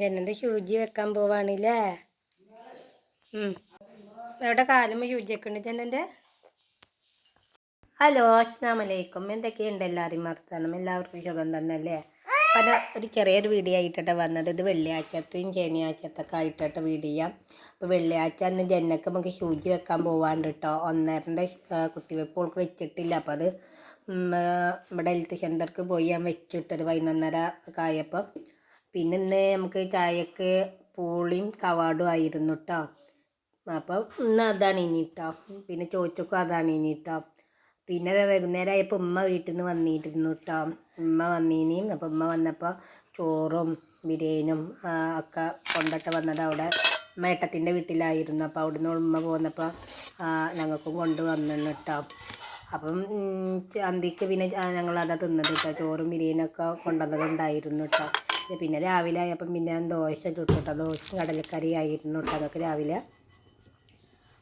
ജനന്റെ ശൂചി വെക്കാൻ പോവാണില്ലേ. എവിടെ കാലും ശൂചി വെക്കണ്ട് ജനന്റെ ഹലോ അസ്സാമലൈക്കും എന്തൊക്കെയുണ്ട് എല്ലാവരും വർത്തമാനം എല്ലാവർക്കും സുഖം തന്നെ അല്ലേ പല ഒരു ചെറിയൊരു വീഡിയോ ആയിട്ടാണ് വന്നത്. ഇത് വെള്ളിയാഴ്ചത്തെയും ശനിയാഴ്ചത്തൊക്കെ ആയിട്ടാണ് വീഡിയോ. അപ്പോൾ വെള്ളിയാഴ്ച അന്ന് ജനക്ക് നമുക്ക് ശൂചി വെക്കാൻ പോവാണ്ട് കേട്ടോ ഒന്നരന്റെ കുത്തിവെപ്പ് ഓൾക്ക് വെച്ചിട്ടില്ല. അപ്പോൾ അത് ഇവിടെ ഹെൽത്ത് സെന്റർക്ക് പോയി ഞാൻ വെച്ചിട്ടൊരു പതിനൊന്നര ഒക്കെ ആയപ്പോൾ പിന്നെ ഇന്ന് നമുക്ക് ചായക്ക് പൂളിയും കവാടും ആയിരുന്നു കേട്ടോ അപ്പം ഇന്ന് അതാണ് ഇനി കേട്ടോ പിന്നെ ചോറ്റക്കും അതാണ് ഇനി കേട്ടോ പിന്നെ വൈകുന്നേരം ആയപ്പോൾ ഉമ്മ വീട്ടിൽ നിന്ന് വന്നിരുന്നു കേട്ടോ ഉമ്മ വന്നീനിയും അപ്പോൾ ഉമ്മ വന്നപ്പോൾ ചോറും ബിരിയാണിയും ഒക്കെ കൊണ്ടിട്ട് വന്നത് അവിടെ ഉമ്മ ഏട്ടത്തിന്റെ വീട്ടിലായിരുന്നു. അപ്പോൾ അവിടുന്ന് ഉമ്മ പോന്നപ്പോൾ ഞങ്ങൾക്കും കൊണ്ട് വന്നു കേട്ടോ അപ്പം അന്തിക്ക് പിന്നെ ഞങ്ങൾ അതാ തിന്നത് കേട്ടോ ചോറും ബിരിയാണിയൊക്കെ കൊണ്ടുവന്നതുണ്ടായിരുന്നു കേട്ടോ പിന്നെ രാവിലെ ആയപ്പം പിന്നെ ഞാൻ ദോശ ചുട്ടു കേട്ടോ. ദോശയും കടലക്കറി ആയിരുന്നു കേട്ടോ അതൊക്കെ രാവിലെ.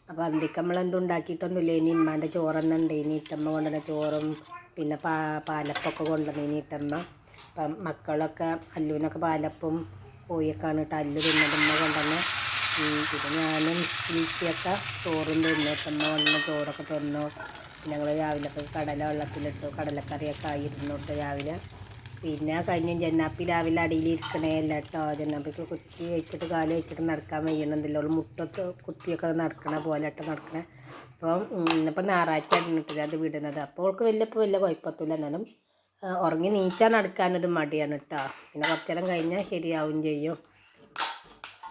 അപ്പോൾ അന്തിക്ക് നമ്മൾ ഉണ്ടാക്കിയിട്ടൊന്നുമില്ല. ഇനി ഇമ്മാന്റെ ചോറെന്നെ ഉണ്ട്. ഇനി ഇട്ടമ്മ കൊണ്ടുവന്ന ചോറും പിന്നെ പാ പാലപ്പൊക്കെ ഇനി ഇട്ടമ്മ അപ്പം മക്കളൊക്കെ അല്ലുവിനൊക്കെ പാലപ്പും കോഴിയൊക്കെയാണ് കേട്ടോ അല്ലു തിന്നതമ്മ കൊണ്ടുവന്ന് പിന്നെ ഞാനും ഈച്ചിയൊക്കെ ചോറും തിന്നു. ഇട്ടമ്മ കൊണ്ടുവന്ന ചോറൊക്കെ തിന്നു. ഞങ്ങൾ രാവിലെ കടല വെള്ളത്തിലിട്ടു. കടലക്കറിയൊക്കെ ആയിരുന്നു കേട്ടോ രാവിലെ. പിന്നെ കഴിഞ്ഞ ജന്നാപ്പി രാവിലെ അടിയിലിരിക്കണേ അല്ല കേട്ടോ ജന്നാപ്പിക്ക് കുത്തി വെച്ചിട്ട് കാൽ വെച്ചിട്ട് നടക്കാൻ വയ്യണമെന്നില്ല അവൾ മുട്ടത്ത് കുത്തിയൊക്കെ നടക്കണ പോലെ കേട്ടോ നടക്കണേ. അപ്പം ഇന്നിപ്പോൾ ഞായറാഴ്ച ഇട്ടിട്ട് അത് വിടുന്നത്. അപ്പോൾ അവൾക്ക് വലിയ ഇപ്പോൾ വലിയ കുഴപ്പത്തില്ല എന്നാലും ഉറങ്ങി നീച്ചാൽ നടക്കാനൊരു മടിയാണ് കേട്ടോ പിന്നെ കുറച്ച് നേരം കഴിഞ്ഞാൽ ശരിയാവും ചെയ്യും.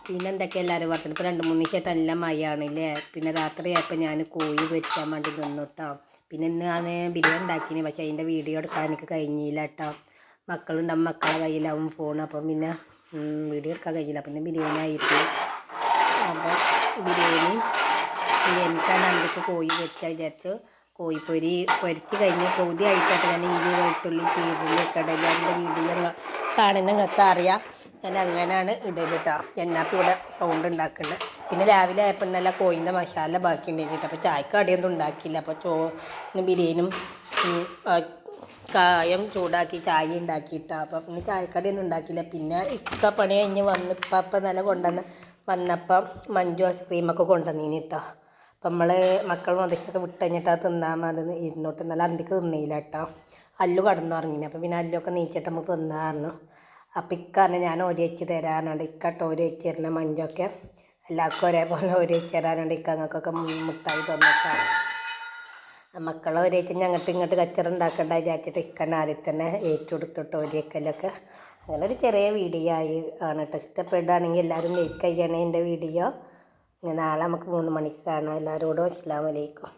പിന്നെ എന്തൊക്കെ എല്ലാവരും പറഞ്ഞത്? ഇപ്പോൾ രണ്ട് മൂന്ന് ദിവസമായിട്ട് നല്ല മഴയാണല്ലേ? പിന്നെ രാത്രിയായപ്പോൾ ഞാൻ കോഴി പൊരിക്കാൻ വേണ്ടി നിന്നു കേട്ടോ പിന്നെ ഇന്ന് ഞാൻ ബിരിയാണി ഉണ്ടാക്കിനി. പക്ഷേ അതിന്റെ വീഡിയോ എടുക്കാൻ എനിക്ക് കഴിഞ്ഞില്ല കേട്ടോ മക്കളുണ്ടാവും മക്കളെ കയ്യിലാവും ഫോൺ അപ്പം പിന്നെ വീഡിയോ എടുക്കാൻ കഴിയില്ല. പിന്നെ ബിരിയാണി ആയിരുന്നു അപ്പോൾ ബിരിയാണി ബിരിയാണിക്കാണ് അന്തിക്ക് കോഴി വെച്ച വിചാരിച്ചു കോഴിപ്പൊരി പൊരിച്ച് കഴിഞ്ഞ് കൊതി ആയിട്ടാണ് ഞാൻ ഇഞ്ചി വെളുത്തുള്ളി ചീരുള്ളി ഒക്കെ ഇടൽ അതിന്റെ വീഡിയോ കാണുന്ന നിങ്ങൾക്ക് അറിയാം. ഞാൻ അങ്ങനെയാണ് ഇടൽ കേട്ടോ എന്നാപ്പം ഇവിടെ സൗണ്ട് ഉണ്ടാക്കുന്നത് പിന്നെ രാവിലെ ആയപ്പോൾ നല്ല കോഴിന്റെ മസാല ബാക്കി ഉണ്ടായിരുന്നു അപ്പോൾ ചായക്ക് കടിയൊന്നും ഉണ്ടാക്കിയില്ല. അപ്പോൾ ചോ ബിരിയാണിയും കായം ചൂടാക്കി ചായ ഉണ്ടാക്കിയിട്ടാ. അപ്പം ഇന്ന് ചായക്കടിയൊന്നും ഉണ്ടാക്കിയില്ല. പിന്നെ ഇക്ക പണി കഴിഞ്ഞ് വന്ന് ഇപ്പം അപ്പം നല്ല കൊണ്ടുവന്ന് വന്നപ്പം മഞ്ജു ഐസ്ക്രീമൊക്കെ കൊണ്ടുവന്നീനി കേട്ടോ അപ്പം നമ്മൾ മക്കൾ മതശൊക്കെ വിട്ട് കഴിഞ്ഞിട്ടാ തിന്നാൻ മതി ഇരുന്നോട്ട് നല്ല അന്തിക്ക് തിന്നില്ല കേട്ടോ അല്ലു കടന്നുറങ്ങിന് അപ്പം പിന്നെ അല്ലൊക്കെ നീച്ചിട്ട് നമുക്ക് തിന്നാറുന്നു അപ്പം ഇക്കാണ് ഞാൻ ഒരു വെച്ച് തരാറുണ്ട് ഇക്കട്ട് ഒരു വെച്ച് തരുന്ന മഞ്ചൊക്കെ എല്ലാവർക്കും ഒരേപോലെ ഒരു വെച്ച് തരാറുണ്ട് ഇക്കങ്ങൾക്കൊക്കെ മുട്ടായി തന്നിട്ടാണ് മക്കളെ ഒരേറ്റ് ഞങ്ങട്ട് ഇങ്ങോട്ട് കച്ചറ ഉണ്ടാക്കണ്ട വിചാരിച്ചിട്ട് ഇക്കന്നെ ആദ്യം തന്നെ ഏറ്റെടുത്തിട്ട് ഒരേക്കലൊക്കെ. അങ്ങനെ ഒരു ചെറിയ വീഡിയോ ആയി ആണ് കേട്ടോ ഇഷ്ടപ്പെടുകയാണെങ്കിൽ എല്ലാവരും ലൈക്ക് ചെയ്യണേ എന്റെ വീഡിയോ. നാളെ നമുക്ക് മൂന്ന് മണിക്ക് കാണാം. എല്ലാവരോടും അസ്സാം വലൈക്കും